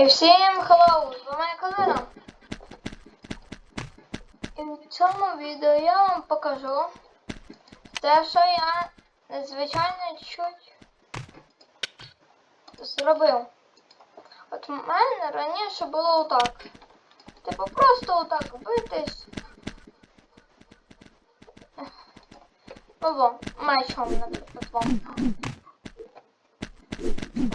І всім хеллоу, з вами Калина. І в цьому відео я вам покажу те, що я надзвичайно чуть зробив. От в мене раніше було отак. Типу просто отак битись. Ну во, мечом, наприклад, вам.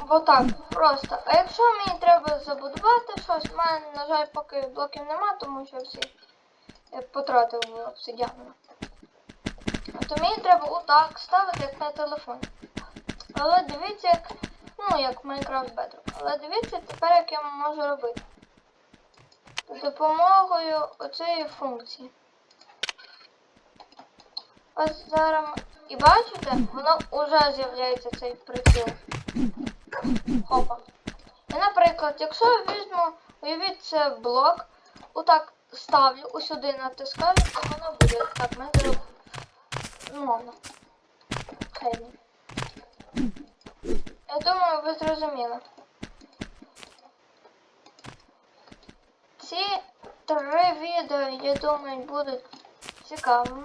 Отак, просто. А якщо мені треба забудувати щось, в мене, на жаль, поки блоків нема, тому що всі я потратив в обсидіану. То мені треба отак ставити, як на телефон. Але дивіться, як. Ну, як Minecraft Bedrock. Але дивіться тепер, як я можу робити. За допомогою оцієї функції. Ось зараз. І бачите, воно вже з'являється цей приціл. Хопа. І, наприклад, якщо я візьму, уявіть, це блок, отак ставлю, усюди натискаю, то воно буде. Так, ми зробимо. Ну. Хейні. Я думаю, ви зрозуміли. Ці три відео, я думаю, будуть цікавими.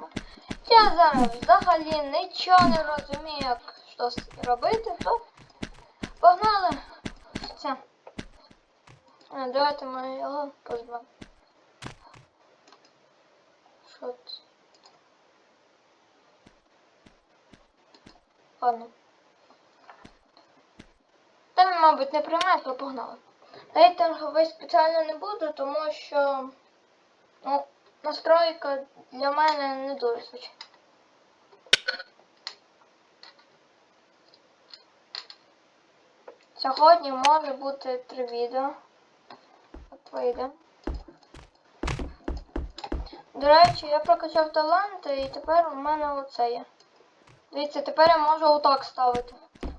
Я зараз взагалі нічого не розумію, як щось робити, то погнали. Все. А, давайте ми його позвемо. Що це? Ладно. Та він, мабуть, не приймає, то погнали. Рейтинговий спеціально не буду, тому що ну, настройка для мене не дуже звичайна. Сьогодні може бути три відео. От вийде. До речі, я прокачав таланти і тепер у мене оце є. Дивіться, тепер я можу отак ставити.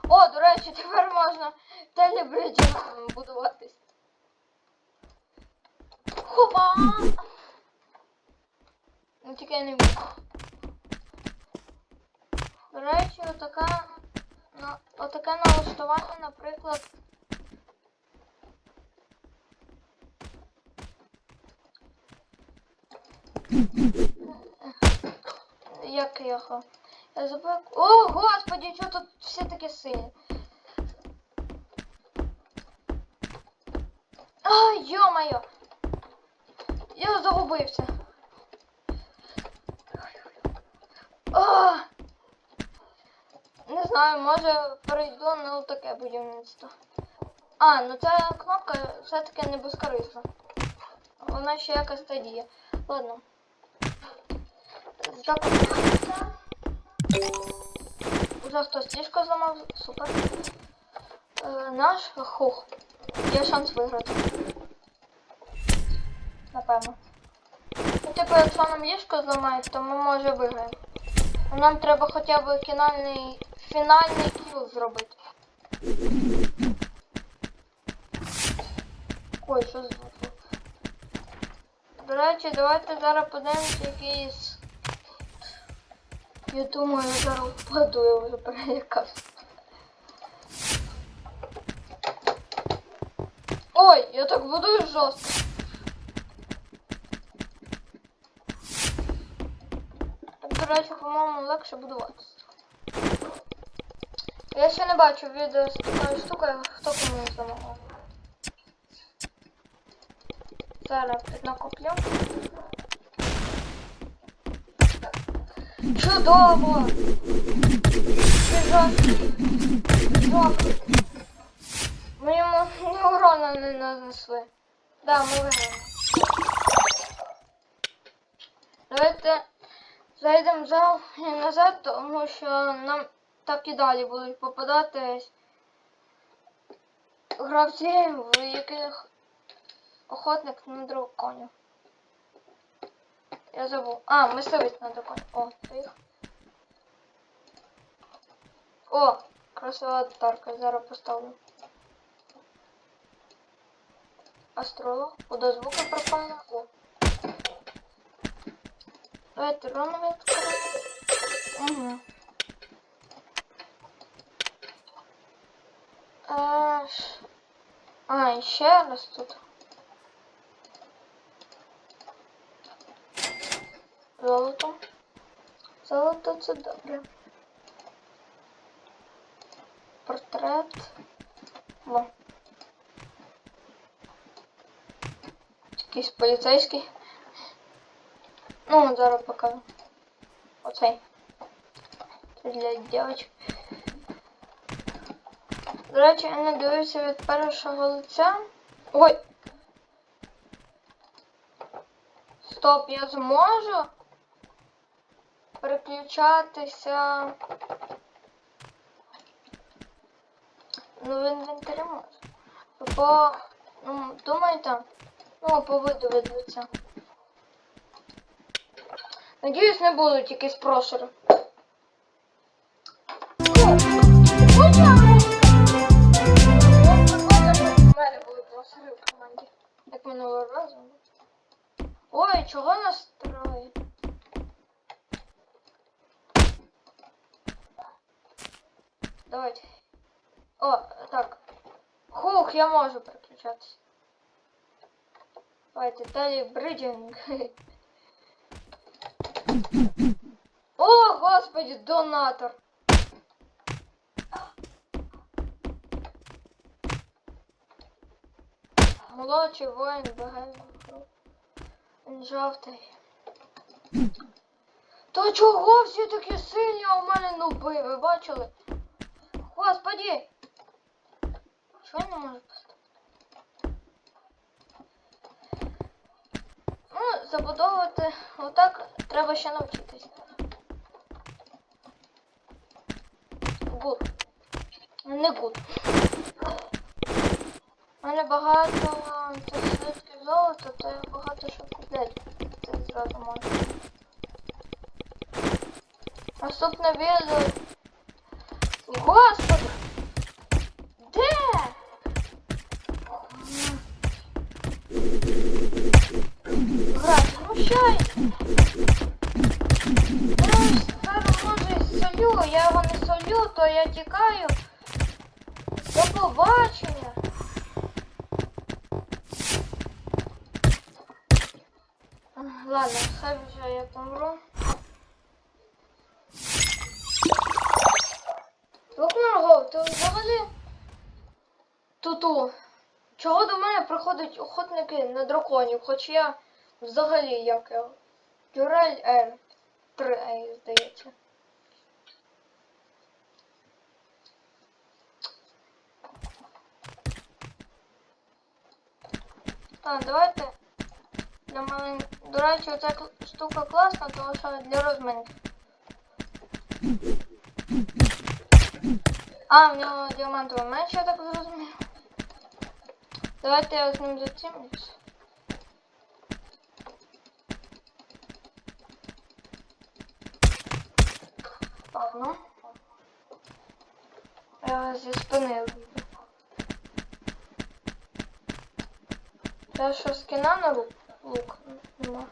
О, до речі, тепер можна телебриджі будуватись. Хопа! Ну тільки я не вмію. До речі, отака, ну, отаке налаштування, наприклад. Як його? Я забув. О, господи, що тут все таке сині? А, йо-моє! Я загубився. А! Знаю, може перейду на таке будівництво. А, ну ця кнопка все-таки не безкорисна. Вона ще якась тоді. Ладно. Закупимося. Уже хтось ліжко зламав, супер. Е, наш хух. Є шанс виграти. Напевно. Ну, типу, якщо нам ліжко зламають, то ми може виграємо. Нам треба хоча б фінальний, фінальний кіл зробити. Ой, що звук? До речі, давайте зараз подивимося якийсь. Я думаю, я зараз впаду, я вже перелякався. Ой, я так будую жорстко. До речі, по-моєму, легше будуватися. Я ще не бачу відео з такою штукою, хто кому замовив. Зараз піднакоплю. Чудово! Біжать. Жовтий. Ми йому урона не нанесли. Да, ми виграємо. Давайте зайдемо зал і назад, тому що нам так і далі будуть попадатись гравці, в яких охотник на драконів. Я забув. А, мисливець на драконі. О, поїхав. О, красива тарка, зараз поставлю. Астролог. Куда звуки пропали? О. Давайте відкриємо. Угу. Аж... А, і ще раз тут. Золото. Золото це добре. Портрет. Во. Якийсь поліцейський. Ну, зараз покажу. Оцей. Це для дівчат. До речі, я не дивився від першого лиця. Ой! Стоп, я зможу переключатися. Ну, в інвентарі можу. По, ну, думаєте? Ну, по виду від. Надіюсь, не будуть якісь прошери. Як минулого разу. Ой, чого нас троє? Давайте. О, так. Хух, я можу переключатися. Давайте, далі бридінг. О, господи, донатор. Молодший воїн багато. Жовтий. То чого всі такі сильні, у мене нуби, ви бачили? Господи! Чого я не можу поставити? Ну, забудовувати отак треба ще навчитись. Гуд. Не гуд. У мене багато тут золота, то я багато що купляти. Це зразу можу. Наступне відео. Господи! Ладно, хай вже я помру. Лукмарго, ти взагалі туту. Чого до мене приходять охотники на драконів, хоч я взагалі як його. Дюрель Р. 3 А, здається. Так, давайте для малень... До речі, оця штука класна, тому що для розминки. А, в нього діамантовий меч, я так зрозумів. Давайте я з ним зацімлюсь. Так, ну. Я зі спини. Це що скіна на лук? Лук нема.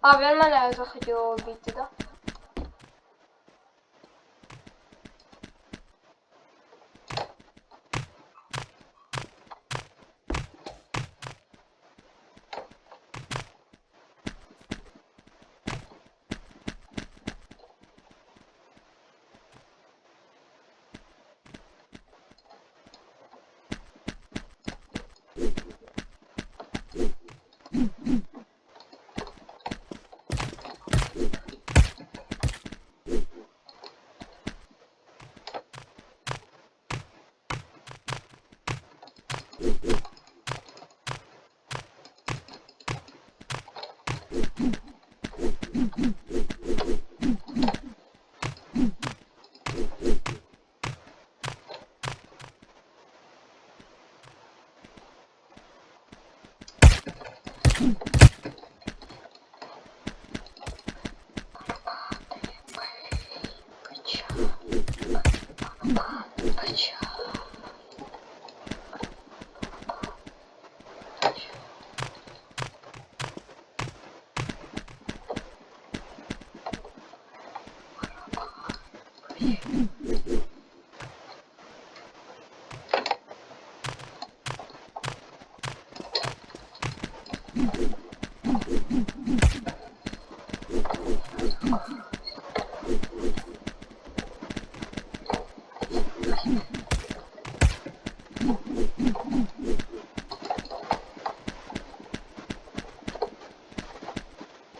А, він мене захотів обійти, так? Да?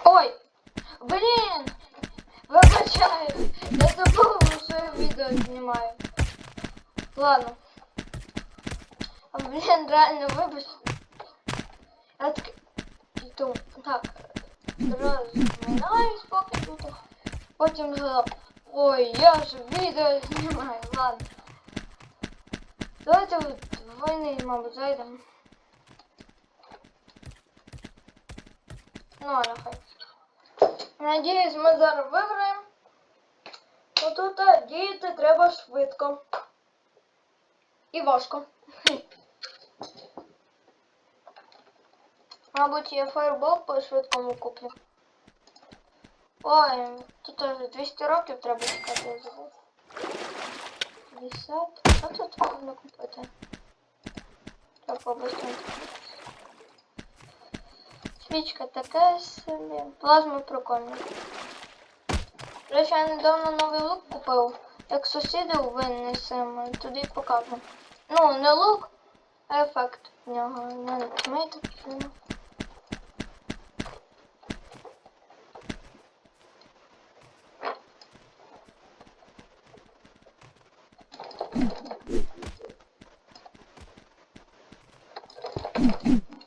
Ой, блин, выключаю. Я забув, що я відео знімаю. Ладно. А, Блін, реально вибачте. Я так... Думаю, так, розминаюсь поки тут. Потім згадав, ой, я ж відео знімаю, ладно. Давайте в війни, мабуть, зайдемо. Ну, нехай. Надіюсь, ми зараз виграємо. Ну тут діяти треба швидко. І важко. Мабуть, я фаербол по швидкому куплю. Ой, тут аж 200 років треба чекати, забув. 50. Що тут можна купити? Треба побыстренько. Свічка таке собі. Плазма прикольна. Речі, я недавно новий лук купив. Як сусідів винесемо, туди покажу. Ну, не лук, а ефект в нього. У мене тімейт нема.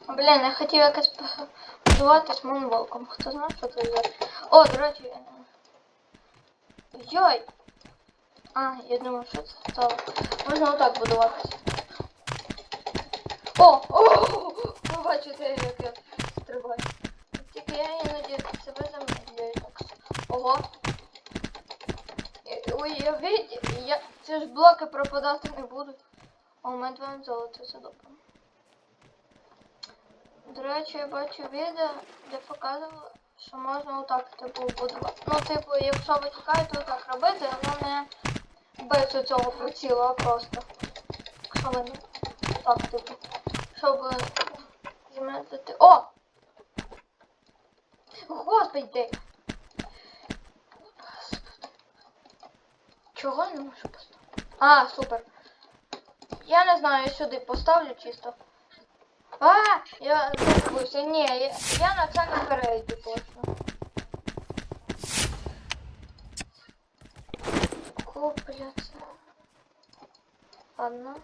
Блін, я хотів якось будуватись монволком. Хто знає, що це за. О, до речі. е, Йой! А, я думаю, що це стало. Можна отак будуватись. О! О! Ви бачите, як я стрибаю. Тільки я іноді себе замедлюю так. Ого. Е, Ой, я. Ці ж блоки пропадати не будуть. О, у мене два золота, це добре. До речі, я бачу відео, де показували, що можна отак типу будувати. Ну, типу, якщо ви тікаєте отак робити, воно не без цього приціла, просто. Якщо ви не так, типу. Щоб змінити. О! Господи! Чого я не можу поставити? А, супер. Я не знаю, сюди поставлю чисто. А, я забувся. Ні, я, я на це не перейду точно. Купля це. Ладно.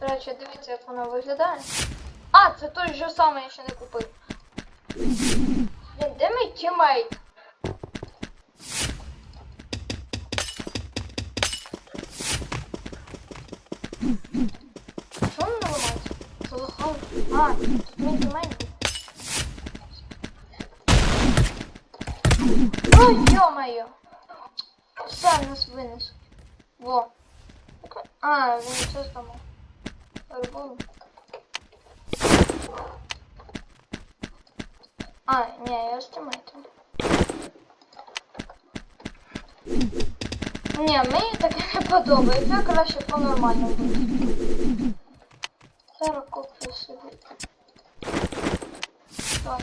До речі, дивіться, як воно виглядає. А, це той же самий я ще не купив. Де мій тімейт? А, тут мій тімейт. Ой, ё-моё! Все, нас винес. Во. Так, А, він все зламав. Фаербол. А, ні, я з тімейтом. Ні, мені таке не подобається. Краще по нормальному буде. Зараз куплю собі. Так,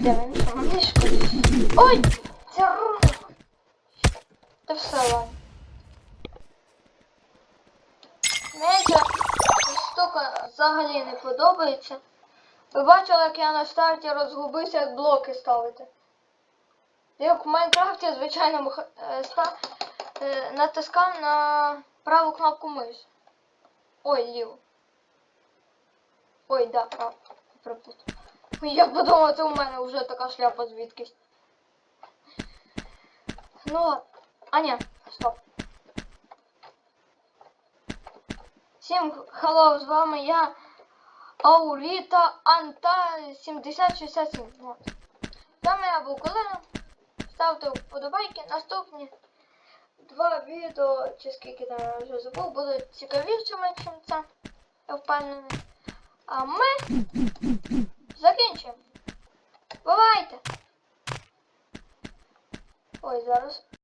йде? Він що, мені шкодить? Ой! Все, ладно. Мені ця штука взагалі не подобається. Ви бачили, як я на старті розгубився, як блоки ставити. Як в Майнкрафті, звичайно, ста... е, натискав на праву кнопку миші. Ой, ліву. Ой, да, прав. Пропутав. Я подумав, це у мене вже така шляпа звідкись. Ну, а ні, стоп. Всім хеллоу, з вами я Ауріта Анта 7067. Вот. З вами я був Колина ставте вподобайки. Наступні два відео, чи скільки там я вже забув, будуть цікавішими, ніж це. Я впевнений. А ми закінчимо. Бувайте! Ой, зараз.